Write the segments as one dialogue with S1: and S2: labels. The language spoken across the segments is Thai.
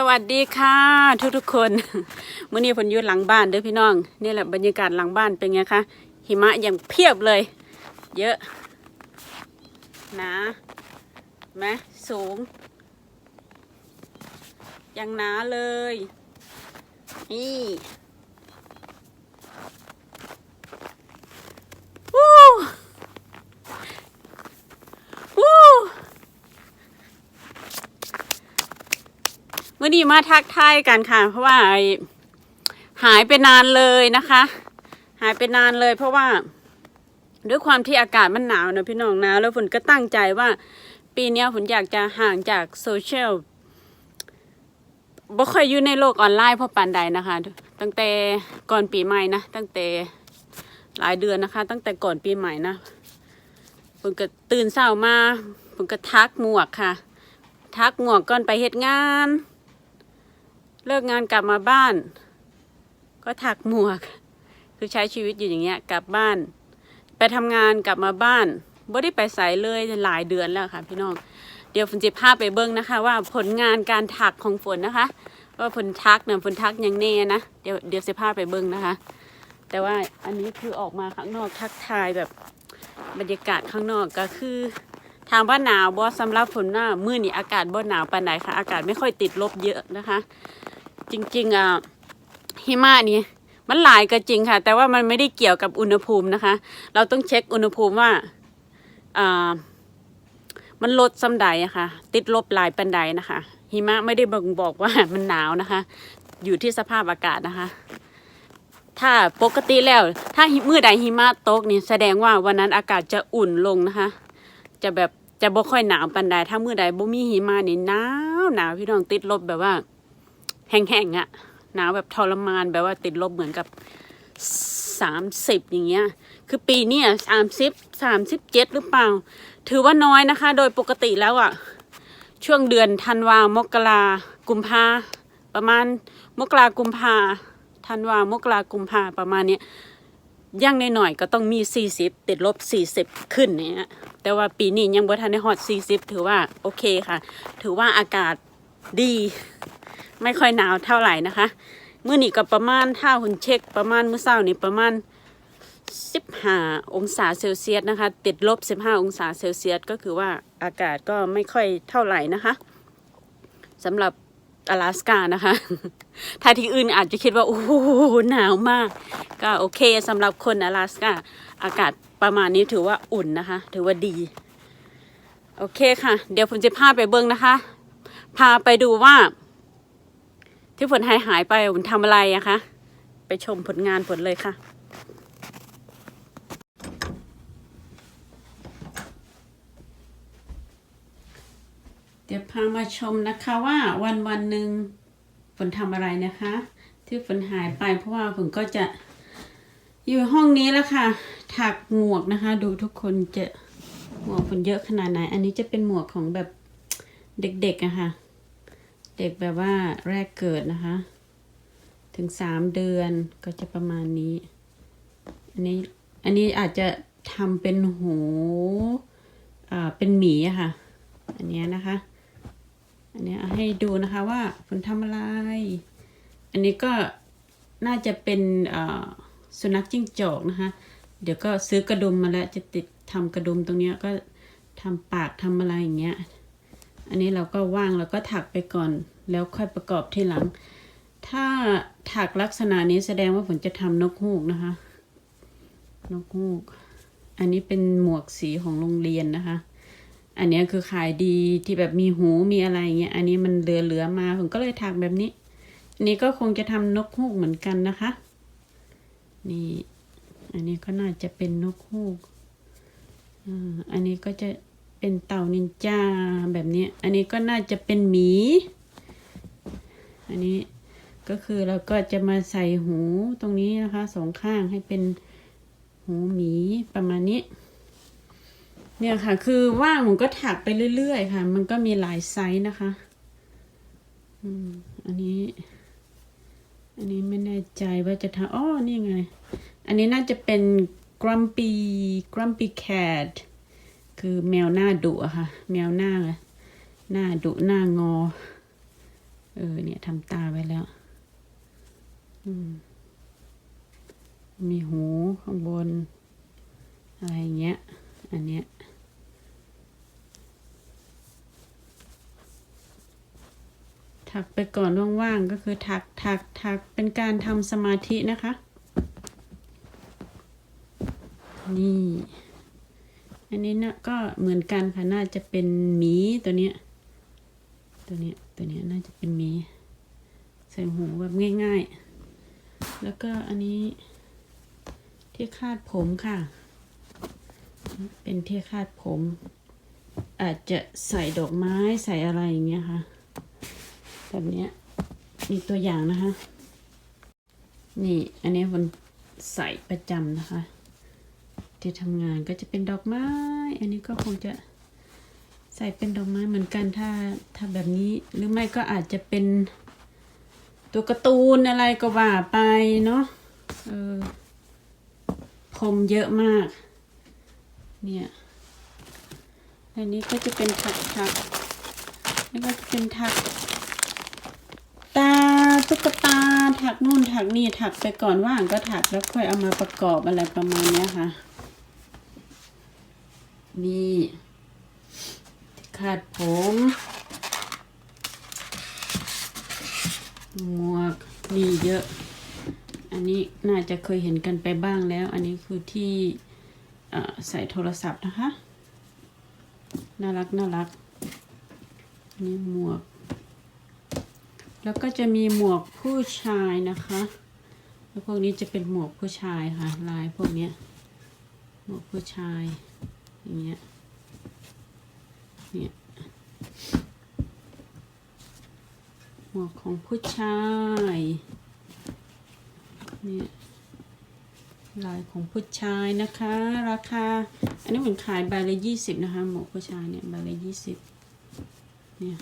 S1: สวัสดีค่ะทุกทุกๆคนเมื่อนี้ผมอยู่หลังบ้านเด้อพี่น้องนี่แหละบรรยากาศหลังบ้านเป็นไงคะหิมะยังเพียบเลย เยอะหนะไหมสูงยังหนาเลย นี่วู้วู้ เมื่ อนี้มาทักทายกันค่ะ เพราะว่าหายไปนานเลยนะคะ หายไปนานเลยเพราะว่า ด้วยความที่อากาศมันหนาวนะพี่น้องหนาวแล้วฝนก็ตั้งใจว่า ปีนี้ฝนอยากจะห่างจากโซเชียลบ่ค่อยอยู่ในโลกออนไลน์เพราะปานใดนะคะ ตั้งแต่ก่อนปีใหม่นะตั้งแต่หลายเดือนนะคะ ตั้งแต่ก่อนปีใหม่นะผมก็ตื่นเช้ามาผมก็ทักหมวกค่ะ ทักหมวกก่อนไปเฮ็ดงาน เลิกงานกลับมาบ้าน ก็ถักหมวก คือใช้ชีวิตอยู่อย่างเงี้ย กลับบ้าน ไปทำงานกลับมาบ้านบ่ได้ไปใส่เลยหลายเดือนแล้วค่ะ พี่น้อง เดี๋ยวฝนจะพาไปเบิ้งนะคะ ว่าผลงานการถักของฝนนะคะ ว่าฝนทักเนี่ยฝนทักยังแน่นะเดี๋ยวเดี๋ยวจะพาไปเบิ้งนะคะ แต่ว่าอันนี้คือออกมาข้างนอกทักทายแบบบรรยากาศข้างนอกก็คือถามว่าหนาวบ่สำหรับฝนหน้ามือนี้อากาศบ่หนาวปานใดค่ะ อากาศไม่ค่อยติดลบเยอะนะคะ จริงๆอะหิมะนี่มันหลายก็จริงค่ะ แต่ว่ามันไม่ได้เกี่ยวกับอุณหภูมินะคะ เราต้องเช็คอุณหภูมิว่าอ่ามันลดสำใดอะค่ะ ติดลบหลายปันใดนะคะ หิมะไม่ได้บ่งบอกว่ามันหนาวนะคะ อยู่ที่สภาพอากาศนะคะ ถ้าปกติแล้ว ถ้ามือใดหิมะตกนี่แสดงว่าวันนั้นอากาศจะอุ่นลงนะคะ จะแบบจะบ่ค่อยหนาวปันใดถ้ามือใดบ่มีหิมะนี่หนาวหนาวพี่น้องติดลบแบบว่า แห้งๆอะหนาวแบบทรมานแบบว่าติดลบเหมือนกับสามสิบอย่างเงี้ย คือปีนี้สามสิบสามสิบเจ็ดหรือเปล่า ถือว่าน้อยนะคะ โดยปกติแล้วอะช่วงเดือนธันวามกรากุมภาประมาณมกรากุมภาธันวามกรากุมภาประมาณเนี้ยย่างหน่อยก็ต้องมี40ติดลบ40ขึ้นเนี่ยแต่ว่าปีนี้ยังบ่ทันได้ฮอด40ถือว่าโอเคค่ะ ถือว่าอากาศดี ไม่ค่อยหนาวเท่าไหร่นะคะเมื่อนี้ก็ประมาณท่าคุณเช็คประมาณเมื่อเช้านี่ประมาณ15องศาเซลเซียสนะคะ ติดลบ15องศาเซลเซียสก็คือว่าอากาศก็ไม่ค่อยเท่าไหร่นะคะสำหรับอลาสกานะคะ ถ้าที่อื่นอาจจะคิดว่า โอ้หหนาวมาก ก็โอเคสำหรับคนอลาสกาอากาศประมาณนี้ถือว่าอุ่นนะคะ ถือว่าดี โอเคค่ะ เดี๋ยวผมจะพาไปเบิ้งนะคะ พาไปดูว่า ที่ฝนหายหายไปฝนทำอะไรอะคะ ไปชมผลงานฝนเลยค่ะ เดี๋ยวพามาชมนะคะว่าวันวันหนึ่งฝนทำอะไรนะคะ ที่ฝนหายไปเพราะว่าฝนก็จะอยู่ห้องนี้แล้วค่ะ ถักหมวกนะคะ ดูทุกคนจะหมวกฝนเยอะขนาดไหน อันนี้จะเป็นหมวกของแบบเด็กๆอะค่ะ เด็กแบบว่าแรกเกิดนะคะ ถึงสามเดือนก็จะประมาณนี้ อันนี้อันนี้อาจจะทำเป็นหูอ่าเป็นหมีอะค่ะ อันเนี้ยนะคะ อันเนี้ยให้ดูนะคะว่าฝนทำอะไร อันนี้ก็น่าจะเป็นอ่อสุนัขจิ้งจอกนะคะ เดี๋ยวก็ซื้อกระดุมมาแล้วจะติดทำกระดุมตรงเนี้ยก็ทำปากทำอะไรอย่างเงี้ย อันนี้เราก็ว่างแล้วก็ถักไปก่อน แล้วค่อยประกอบทีหลัง ถ้าถักลักษณะนี้แสดงว่าฝนจะทำนกฮูกนะคะ นกฮูก อันนี้เป็นหมวกสีของโรงเรียนนะคะ อันเนี้ยคือขายดีที่แบบมีหูมีอะไรเงี้ย อันนี้มันเหลือเหลือๆมาผมก็เลยถักแบบนี้ อันนี้ก็คงจะทำนกฮูกเหมือนกันนะคะ นี่ อันนี้ก็น่าจะเป็นนกฮูกอ่าอันนี้ก็จะ เป็นเต่านินจาแบบนี้ อันนี้ก็น่าจะเป็นหมี อันนี้ก็คือเราก็จะมาใส่หูตรงนี้นะคะสองข้างให้เป็นหูหมีประมาณนี้ เนี่ยค่ะ คือว่างผมก็ถักไปเรื่อยๆค่ะ มันก็มีหลายไซส์นะคะอันนี้ อันนี้ไม่แน่ใจว่าจะทำอ๋อนี่ไง อันนี้น่าจะเป็น grumpy grumpy cat คือแมวหน้าดุอะค่ะ แมวหน้าหน้าดุหน้างอ เออ เนี่ยทำตาไว้แล้วมีหูข้างบน อะไรเงี้ย อันเนี้ยถักไปก่อนว่างๆก็คือถักถักถักเป็นการทำสมาธินะคะ นี่ อันนี้นะก็เหมือนกันค่ะ น่าจะเป็นหมีตัวเนี้ย ตัวเนี้ย ตัวเนี้ยน่าจะเป็นหมี ใส่หูแบบง่ายๆ แล้วก็อันนี้ ที่คาดผมค่ะ เป็นที่คาดผม อาจจะใส่ดอกไม้ใส่อะไรอย่างเงี้ยค่ะ แบบเนี้ยมีตัวอย่างนะคะ นี่ อันนี้มันใส่ประจำนะคะ ที่ทำงานก็จะเป็นดอกไม้ อันนี้ก็คงจะใส่เป็นดอกไม้เหมือนกันถ้าถ้าแบบนี้หรือไม่ก็อาจจะเป็นตัวการ์ตูนอะไรก็ว่าไปเนาะเออพรมเยอะมาก เนี่ยอันนี้ก็จะเป็นถักถักนี่ก็จะเป็นถัก ตาตุ๊กตาถักนู่นถักนี่ถักไปก่อนว่างก็ถักแล้วค่อยเอามาประกอบอะไรประมาณเนี้ยค่ะ นี่คาดผม หมวกนี่เยอะ อันนี้น่าจะเคยเห็นกันไปบ้างแล้ว อันนี้คือที่ใส่โทรศัพท์นะคะ น่ารักน่ารัก นี่หมวก แล้วก็จะมีหมวกผู้ชายนะคะ แล้วพวกนี้จะเป็นหมวกผู้ชายค่ะ ลายพวกนี้หมวกผู้ชาย อย่างเงี้ยเนี่ยหมวกของผู้ชายเนี่ยลายของผู้ชายนะคะ ราคา อันนี้เหมือนขายใบละยี่สิบนะคะหมวกผู้ชายเนี่ยใบละยี่สิบเนี่ย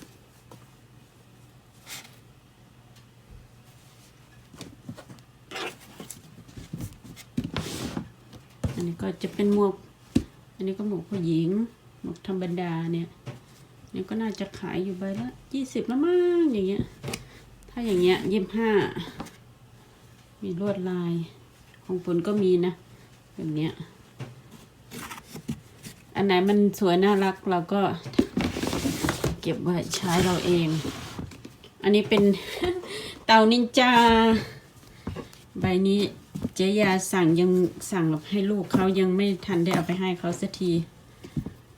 S1: อันนี้ก็จะเป็นหมวก อันนี้ก็หมวกผู้หญิง หมวกธรรมดาเนี่ยนี่ก็น่าจะขายอยู่ใบละยี่สิบละมั้งอย่างเงี้ย ถ้าอย่างเงี้ยยี่สิบห้ามีลวดลายของฝนก็มีนะแบบเนี้ยอันไหนมันสวยน่ารักเราก็เก็บไว้ใช้เราเอง อันนี้เป็นเตานินจา ใบนี้ เจ๊ยาสั่งยังสั่งให้ลูกเขายังไม่ทันได้เอาไปให้เขาสักที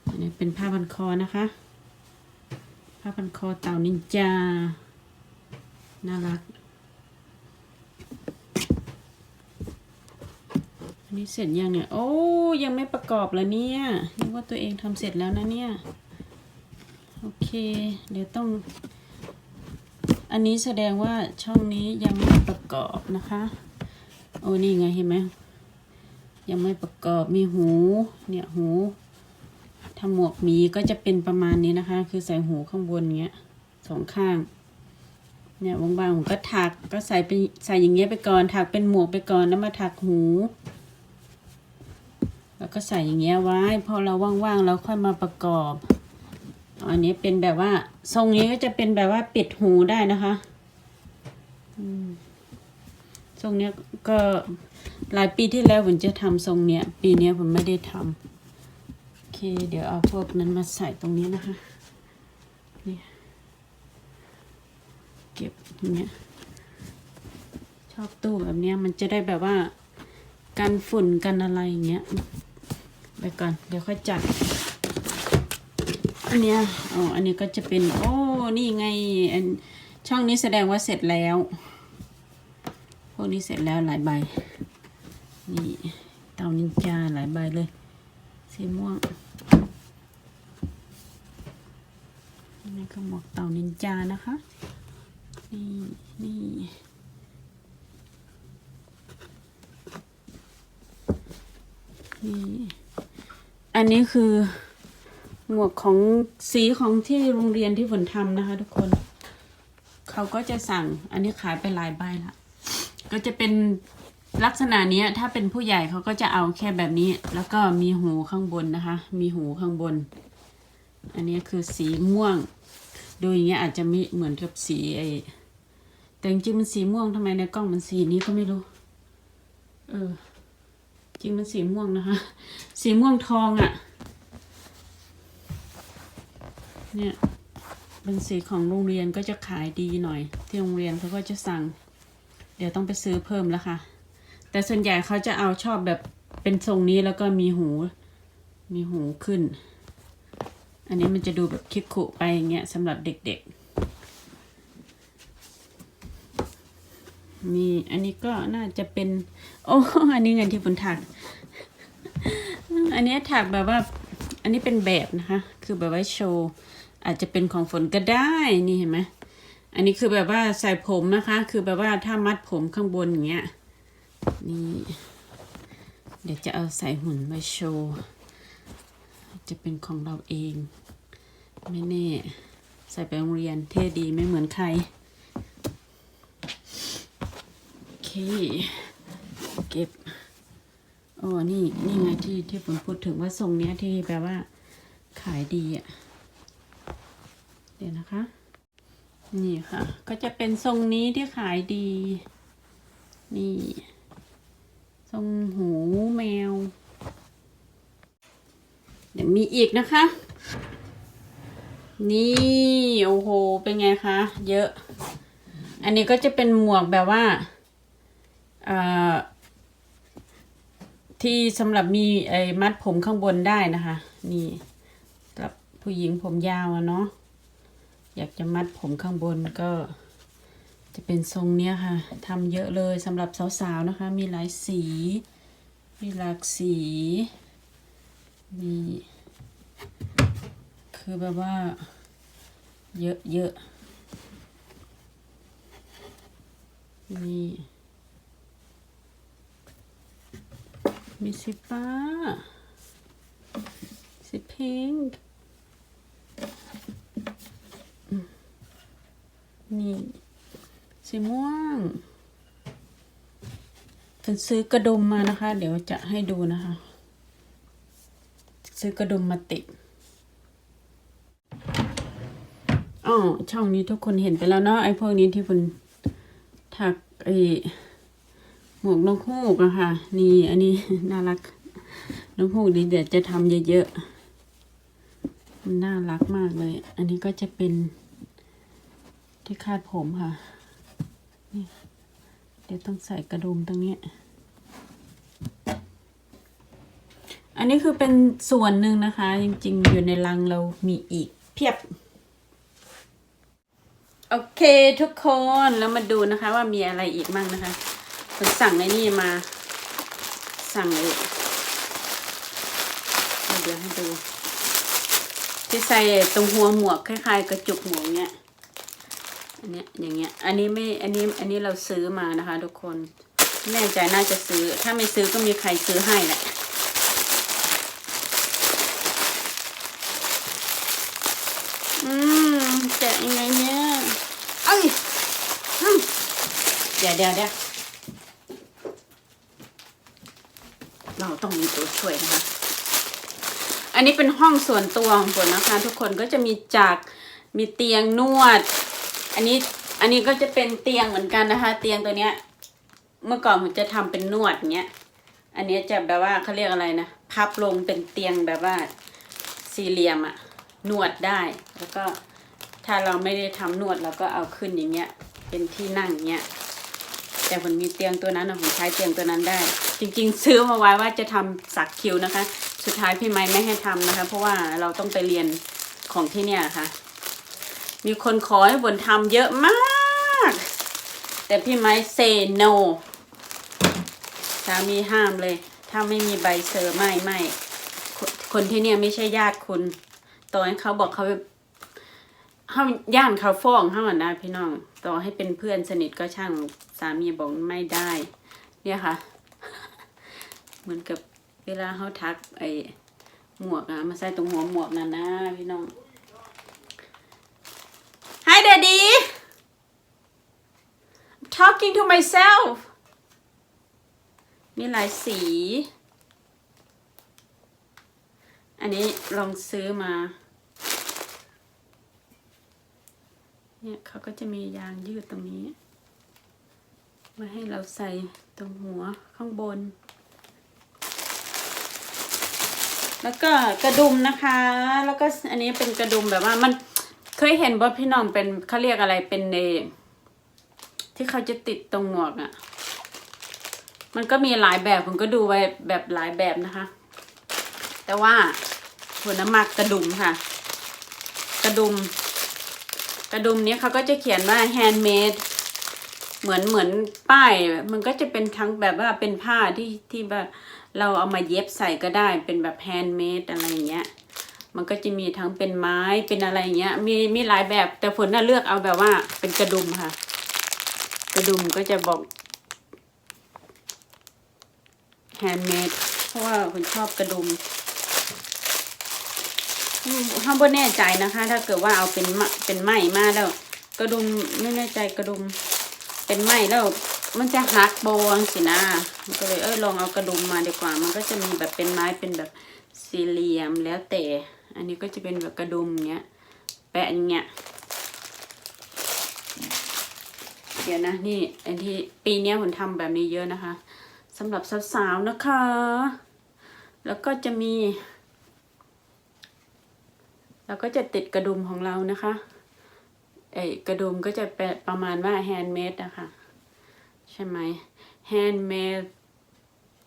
S1: อันนี้เป็นผ้าพันคอนะคะ ผ้าพันคอเต่านินจา น่ารัก อันนี้เสร็จยังเนี่ย โอ้ยังไม่ประกอบเลยเนี่ยนึกว่าตัวเองทำเสร็จแล้วนะเนี่ย โอเค เดี๋ยวต้อง อันนี้แสดงว่าช่องนี้ยังไม่ประกอบนะคะ อ้นี่ไงเห็นไหมยังไม่ประกอบมีหู เนี่ยหูทำหมวกหมีก็จะเป็นประมาณนี้นะคะ คือใส่หูข้างบนเงี้ยสองข้าง เนี่ยบางๆผมก็ถักก็ใส่ไปใส่อย่างเงี้ยไปก่อน ถักเป็นหมวกไปก่อนแล้วมาถักหู แล้วก็ใส่อย่างเงี้ยไว้พอเราว่างๆเราค่อยมาประกอบอันนี้เป็นแบบว่า ทรงนี้ก็จะเป็นแบบว่าปิดหูได้นะคะ อืม ทรงเนี้ยก็หลายปีที่แล้วผมจะทำทรงเนี้ย ปีเนี้ยผมไม่ได้ทำโอเค เดี๋ยวเอาพวกนั้นมาใส่ตรงนี้นะคะนี่เก็บอย่างเงี้ยชอบตู้แบบเนี้ยมันจะได้แบบว่ากันฝุ่นกันอะไรอย่างเงี้ยไปก่อนเดี๋ยวค่อยจัดอันเนี้ยอ๋ออันนี้ก็จะเป็น โอ้ นี่ไงอันช่องนี้แสดงว่าเสร็จแล้ว วกนี้เสร็จแล้วหลายใบ นี่เตานินจาหลายใบเลย สีม่วงนี่ก็หมวกเต่านินจานะคะ นี่นี่นี่อันนี้คือหมวกของสีของที่โรงเรียนที่ฝนทำนะคะทุกคน เขาก็จะสั่งอันนี้ขายไปหลายใบละ ก็จะเป็นลักษณะนี้ถ้าเป็นผู้ใหญ่เขาก็จะเอาแค่แบบนี้ แล้วก็มีหูข้างบนนะคะ มีหูข้างบน อันนี้คือสีม่วง ดูอย่างเงี้ยอาจจะไม่เหมือนกับสีไอ้แต่จริงมันสีม่วงทำไมในกล้องมันสีนี้ก็ไม่รู้ เออ จริงมันสีม่วงนะคะ สีม่วงทองอะ่ะ เนี่ยเป็นสีของโรงเรียนก็จะขายดีหน่อย ที่โรงเรียนเขาก็จะสั่ง เดี๋ยวต้องไปซื้อเพิ่มแล้วค่ะ แต่ส่วนใหญ่เขาจะเอาชอบแบบเป็นทรงนี้แล้วก็มีหู มีหูขึ้น อันนี้มันจะดูแบบคิกคุไปอย่างเงี้ยสำหรับเด็กๆ นี่อันนี้ก็น่าจะเป็น โอ้อันนี้เงินที่ฝนถัก อันนี้ถักแบบว่า อันนี้เป็นแบบนะคะ คือแบบว่าโชว์ อาจจะเป็นของฝนก็ได้ นี่เห็นไหม อันนี้คือแบบว่าใส่ผมนะคะ คือแบบว่าถ้ามัดผมข้างบนอย่างเงี้ยนี่เดี๋ยวจะเอาใส่หุ่นไว้โชว์จะเป็นของเราเอง ไม่แน่ ใส่ไปโรงเรียนเท่ดีไม่เหมือนใครโอเคเก็บโอ้นี่นี่ไงที่ที่ผมพูดถึงว่าทรงเนี้ยที่แปลว่าขายดีอะ เดี๋ยวนะคะ นี่ค่ะ ก็จะเป็นทรงนี้ที่ขายดี นี่ ทรงหูแมว เดี๋ยวมีอีกนะคะ นี่ โอ้โห เป็นไงคะ เยอะ อันนี้ก็จะเป็นหมวกแบบว่าที่สำหรับมีไอ้มัดผมข้างบนได้นะคะ นี่กับผู้หญิงผมยาวอะเนาะ อยากจะมัดผมข้างบนก็จะเป็นทรงเนี้ยค่ะทำเยอะเลยสำหรับสาวๆนะคะ มีหลายสี มีหลากสีมีคือแบบว่าเยอะเยอะมีมีสีฟ้าสีพิงค์อืม นี่ สีม่วงเป็นซื้อกระดุมมานะคะ เดี๋ยวจะให้ดูนะคะ ซื้อกระดุมมาติดอ๋อช่องนี้ทุกคนเห็นไปแล้วเนาะไอ้พวกนี้ที่คุณถักไอ้หมวกนกฮูกอะค่ะ นี่อันนี้น่ารักนกฮูกนี้เดี๋ยวจะทำเยอะๆมันน่ารักมากเลย อันนี้ก็จะเป็น ที่คาดผมค่ะ นี่ เดี๋ยวต้องใส่กระดุมตรงนี้ อันนี้คือเป็นส่วนหนึ่งนะคะ จริงๆ อยู่ในรังเรามีอีกเพียบ โอเคทุกคนแล้วมาดูนะคะว่ามีอะไรอีกมั่งนะคะผมสั่งในนี่มา สั่งเลยเดี๋ยวให้ดูที่ใส่ตรงหัวหมวกคล้ายๆ กระจุกหมวกเนี้ย อันเนี้ยอย่างเงี้ย อันนี้ไม่ อันนี้ อันนี้เราซื้อมานะคะ ทุกคน แน่ใจน่าจะซื้อ ถ้าไม่ซื้อก็มีใครซื้อให้แหละ อืมแกะยังไงเนี่ยเอ้ยเดี๋ยวเดี๋ยวเดี๋ยวเราต้องมีตัวช่วยนะคะ อันนี้เป็นห้องส่วนตัวของฝนนะคะ ทุกคนก็จะมีจากมีเตียงนวด อันนี้อันนี้ก็จะเป็นเตียงเหมือนกันนะคะ เตียงตัวเนี้ย เมื่อก่อนผมจะทำเป็นนวดเงี้ย อันนี้จะแบบว่าเขาเรียกอะไรนะพับลงเป็นเตียงแบบว่าสี่เหลี่ยมอะนวดได้ แล้วก็ถ้าเราไม่ได้ทำนวดเราก็เอาขึ้นอย่างเงี้ย เป็นที่นั่งเงี้ยแต่ผมมีเตียงตัวนั้นนะผมใช้เตียงตัวนั้นได้ จริง ๆ ซื้อมาไว้ว่าจะทำสักคิวนะคะ สุดท้ายพี่ไม้ไม่ให้ทำนะคะ เพราะว่าเราต้องไปเรียนของที่เนี่ยค่ะ มีคนขอให้บนทำเยอะมาก แต่พี่ไม้ say no สามีห้ามเลย ถ้าไม่มีใบเซอร์ไม่ไม่คนคนที่เนี่ยไม่ใช่ญาติคุณต่อให้เขาบอกเขาเขาย่านเขาฟ้องเขาอะนะพี่น้อง ต่อให้เป็นเพื่อนสนิทก็ช่างสามีบอกไม่ได้ เนี่ยค่ะ เหมือนกับเวลาเขาทักไอ้หมวกอะมาใส่ตรงหัวหมวกนั่นนะพี่น้อง talking to myself มีหลายสี อันนี้ลองซื้อมา เนี่ยเขาก็จะมียางยืดตรงนี้ มาให้เราใส่ตรงหัวข้างบน แล้วก็กระดุมนะคะ แล้วก็อันนี้เป็นกระดุมแบบว่ามันเคยเห็นว่พี่น้องเป็นเขาเรียกอะไรเป็นเน ที่เขาจะติดตรงหมวกอะ่ะ มันก็มีหลายแบบผมก็ดูไว้แบบหลายแบบนะคะ แต่ว่าหัวน้ำหมักกระดุมค่ะ กระดุม กระดุมนี้เขาก็จะเขียนว่า handmade เหมือนเหมือนป้าย มันก็จะเป็นทั้งแบบว่าเป็นผ้าที่ที่แบบเราเอามาเย็บใส่ก็ได้ เป็นแบบแฮนด์เมดอะไรเงี้ย มันก็จะมีทั้งเป็นไม้เป็นอะไรเงี้ย มีมีหลายแบบแต่ฝนน่ะเลือกเอาแบบว่าเป็นกระดุมค่ะ กระดุมก็จะบอกแฮนด์เมดเพราะว่าคนชอบกระดุมห้ามบ่แน่ใจนะคะ ถ้าเกิดว่าเอาเป็นเป็นไม้มาแล้ว กระดุมไม่แน่ใจกระดุม เป็นไม้แล้ว มันจะหักโบงสินะก็เลยเออลองเอากระดุมมาดีกว่า มันก็จะมีแบบเป็นไม้เป็นแบบสี่เหลี่ยมแล้วแต่ อันนี้ก็จะเป็นแบบกระดุมเงี้ย แปะอย่างเงี้ย เดี๋ยวนะนี่อันที่ปีนี้ผมทำแบบนี้เยอะนะคะสำหรับสาวๆนะคะ แล้วก็จะมีแล้วก็จะติดกระดุมของเรานะคะไอกระดุมก็จะเป็นประมาณว่าแฮนด์เมดนะคะใช่ไหมแฮนด์เมด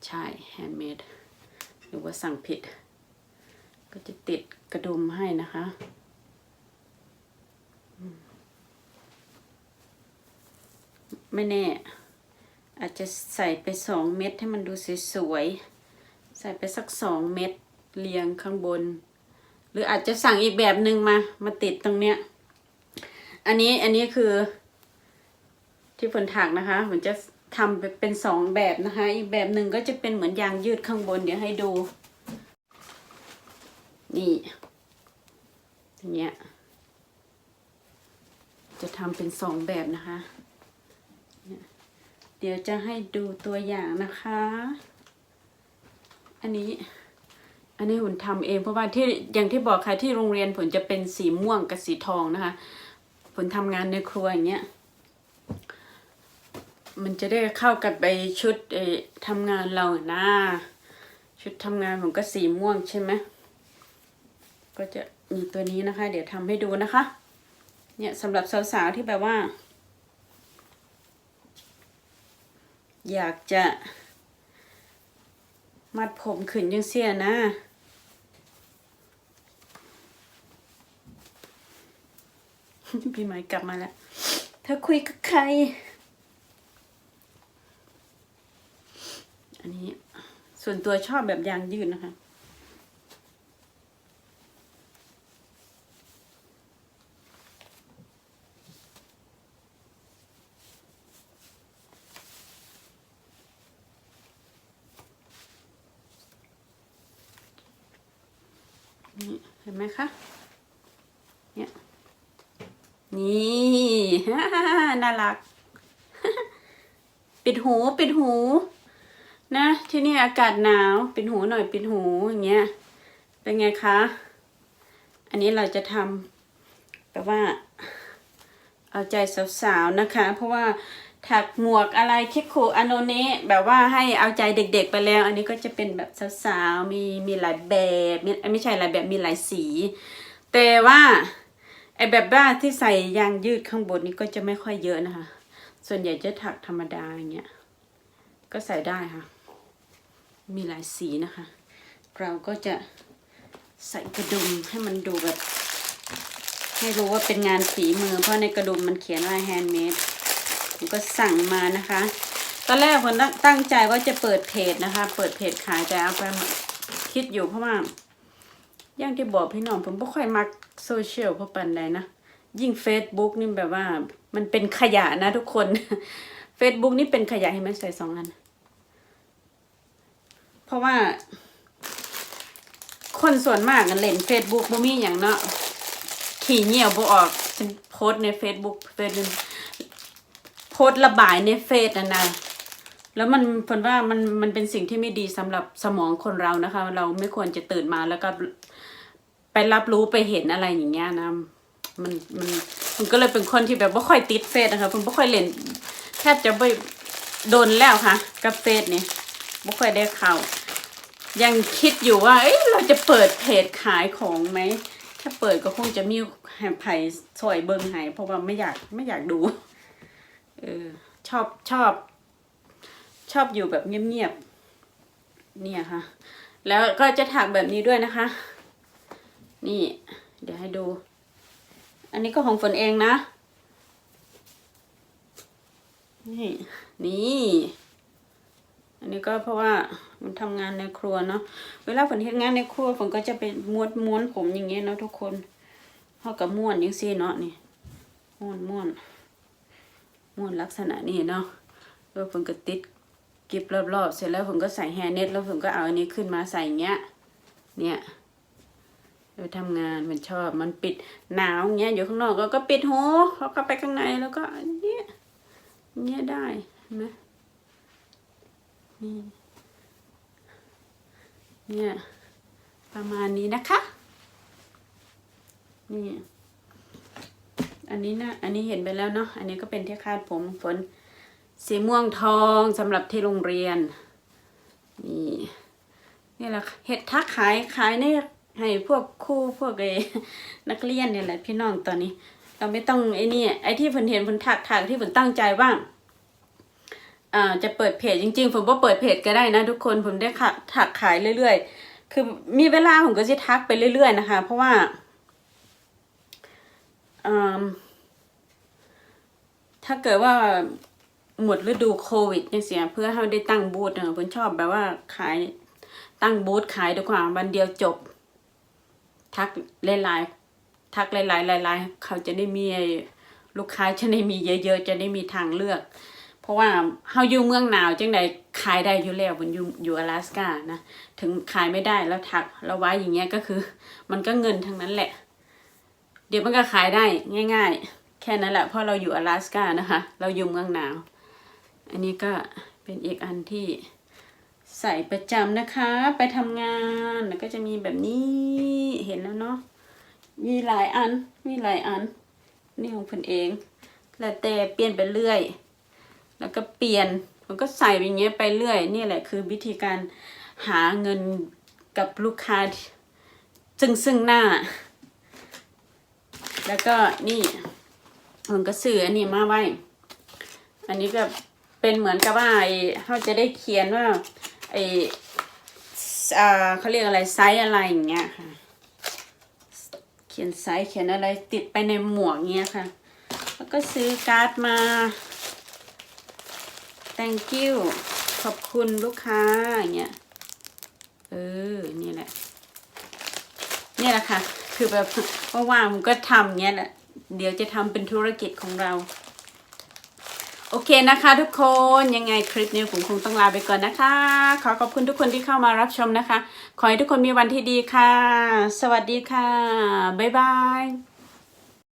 S1: ใช่แฮนด์เมดหรือว่าสั่งผิด ก็จะติดกระดุมให้นะคะอืม ไม่แน่ อาจจะใส่ไปสองเม็ดให้มันดูสวยๆ ใส่ไปสักสองเม็ดเรียงข้างบน หรืออาจจะสั่งอีกแบบหนึ่งมา มาติดตรงเนี้ย อันนี้อันนี้คือ ที่ฝนถักนะคะฝนจะทำเป็นสองแบบนะคะ อีกแบบหนึ่งก็จะเป็นเหมือนยางยืดข้างบนเดี๋ยวให้ดู นี่อย่างเงี้ยจะทำเป็นสองแบบนะคะ เดี๋ยวจะให้ดูตัวอย่างนะคะ อันนี้ อันนี้ผลทำเองเพราะว่าที่อย่างที่บอกค่ะที่โรงเรียนผลจะเป็นสีม่วงกับสีทองนะคะผลทำงานในครัวอย่างเงี้ย มันจะได้เข้ากับไปชุดเออทำงานเรานะชุดทำงานผมก็สีม่วงใช่ไหมก็จะมีตัวนี้นะคะ เดี๋ยวทำให้ดูนะคะ เนี่ยสำหรับสาวๆที่แบบว่า อยากจะมัดผมขึ้นยังเสียนะ พี่ไม้กลับมาแล้ว เธอคุยกับใคร อันนี้ส่วนตัวชอบแบบยางยืดนะคะ นี่ เห็นไหมคะ เนี่ย นี่น่ารัก ปิดหูปิดหู นะ ที่นี่อากาศหนาว ปิดหูหน่อยปิดหูอย่างเงี้ย เป็นไงคะ อันนี้เราจะทำแบบว่า เอาใจสาวๆนะคะ เพราะว่า ถักหมวกอะไรคิโคอโนเนะแบบว่าให้เอาใจเด็ก ๆ ไปแล้ว อันนี้ก็จะเป็นแบบสาวๆมีมีหลายแบบมีไม่ใช่หลายแบบมีหลายสี แต่ว่าไอแบบว่าที่ใส่ยางยืดข้างบนนี้ก็จะไม่ค่อยเยอะนะคะ ส่วนใหญ่จะถักธรรมดาอย่างเงี้ยก็ใส่ได้ค่ะ มีหลายสีนะคะ เราก็จะใส่กระดุมให้มันดูแบบ ให้รู้ว่าเป็นงานฝีมือ เพราะในกระดุมมันเขียนว่าแฮนด์เมด ผมก็สั่งมานะคะ ตอนแรกผมตั้งใจว่าจะเปิดเพจนะคะ เปิดเพจขายแต่เอาไปคิดอยู่เพราะว่าอย่างที่บอกพี่น้องผมไม่ค่อยมักโซเชียลเพราะปันใดนะ ยิ่ง Facebook นี่แบบว่า มันเป็นขยะนะทุกคน Facebook นี่เป็นขยะเห็นไหมใส่สองอัน เพราะว่า คนส่วนมากกันเล่น Facebook บ่มีอย่างเนาะขี่เหี่ยวบ่ออกฉันโพสใน Facebook เฟซ โพสต์ระบายในเฟซนะนะแล้วมันผลว่ามันมันเป็นสิ่งที่ไม่ดีสำหรับสมองคนเรานะคะ เราไม่ควรจะตื่นมาแล้วก็ไปรับรู้ไปเห็นอะไรอย่างเงี้ยนะมันมันมันก็เลยเป็นคนที่แบบว่าค่อยติดเฟซนะคะผมไม่ค่อยเล่นแทบจะไม่โดนแล้วค่ะ กับเฟซนี่ไม่ค่อยได้เข้ายังคิดอยู่ว่า เอ้ยเราจะเปิดเพจขายของไหม ถ้าเปิดก็คงจะมีแหไผ่สวยเบิงหายเพราะว่าไม่อยากไม่อยากดู เออชอบชอบ ชอบอยู่แบบเงียบๆเนี่ยค่ะ แล้วก็จะถักแบบนี้ด้วยนะคะ นี่ เดี๋ยวให้ดู อันนี้ก็ของฝนเองนะ นี่นี่อันนี้ก็เพราะว่ามันทำงานในครัวเนาะ เวลาฝนเฮ็ดงานในครัวฝนก็จะไปม้วนม้วนผมอย่างเงี้ยเนาะทุกคนเขากับม้วนอย่างซี่เนาะนี่ม้วนม้วน ม้วนลักษณะนี้เนาะแล้วฝนก็ติดกิบรอบๆ เสร็จแล้วผมก็ใส่แฮร์เน็ตแล้วผมก็เอาอันนี้ขึ้นมาใส่เงี้ย เนี่ยไปทำงานมันชอบมันปิดหนาวเงี้ยอยู่ข้างนอกก็ก็ปิดหูเขาเข้าไปข้างในแล้วก็อันเนี้ยเงี้ยได้ไหมนี่เนี่ยประมาณนี้นะคะนี่ อันนี้นะอันนี้เห็นไปแล้วเนาะอันนี้ก็เป็นที่คาดผมฝน สีม่วงทองสำหรับที่โรงเรียน นี่นี่แหละเห็ดทักขายขายเนี่ยให้พวกครูพวกไอ้นักเรียนเนี่ยแหละพี่น้องตอนนี้ เราไม่ต้องไอ้นี่ไอ้ที่ฝนเห็นฝนถักถักที่ฝนตั้งใจว่าอ่าจะเปิดเพจจริงๆผมว่าเปิดเพจก็ได้นะ ทุกคนผมได้ถักถักขายเรื่อยๆ คือมีเวลาผมก็จะทักไปเรื่อยๆนะคะ เพราะว่าอืม ถ้าเกิดว่าหมดฤดูโควิดเนี่ยเสียเพื่อให้ได้ตั้งบูธเออผมชอบแบบว่าขายตั้งบูธขายดีกว่าวันเดียวจบ ทักหลายๆทักหลายๆหลายๆเขาจะได้มีลูกค้าจะได้มีเยอะ ๆ จะได้มีทางเลือก เพราะว่าเฮาอยู่เมืองหนาวจังใดขายได้อยู่แล้วบนอยู่อยู่อลาสกานะถึงขายไม่ได้แล้วทักแล้วไว้อย่างเงี้ยก็คือ มันก็เงินทั้งนั้นแหละ เดี๋ยวมันก็ขายได้ง่าย ๆ แค่นั้นแหละเพราะเราอยู่อลาสกานะคะ เราอยู่เมืองหนาว อันนี้ก็เป็นอีกอันที่ใส่ประจำนะคะ ไปทำงานแล้วก็จะมีแบบนี้เห็นแล้วเนาะมีหลายอันมีหลายอัน นี่ของผนเอง แล้วแต่เปลี่ยนไปเรื่อย แล้วก็เปลี่ยนมันก็ใส่อย่างเงี้ยไปเรื่อย นี่แหละคือวิธีการหาเงินกับลูกค้าซึ่งซึ่งหน้า แล้วก็นี่ มันก็ซื้ออันนี้มาไว้ อันนี้แบบเป็นเหมือนกับว่าไอ้เขาจะได้เขียนว่าไอ้อ่าเขาเรียกอะไรไซส์อะไรอย่างเงี้ยค่ะ เขียนไซส์เขียนอะไรติดไปในหมวกเงี้ยค่ะ แล้วก็ซื้อการ์ดมา thank you ขอบคุณลูกค้าอย่างเงี้ย เออ นี่แหละ นี่แหละค่ะ คือแบบว่างๆมันก็ทำเงี้ยแหละ เดี๋ยวจะทำเป็นธุรกิจของเรา โอเคนะคะทุกคนยังไงคลิปนี้ผมคงต้องลาไปก่อนนะคะ ขอขอบคุณทุกคนที่เข้ามารับชมนะคะ ขอให้ทุกคนมีวันที่ดีค่ะ สวัสดีค่ะ บ๊ายบาย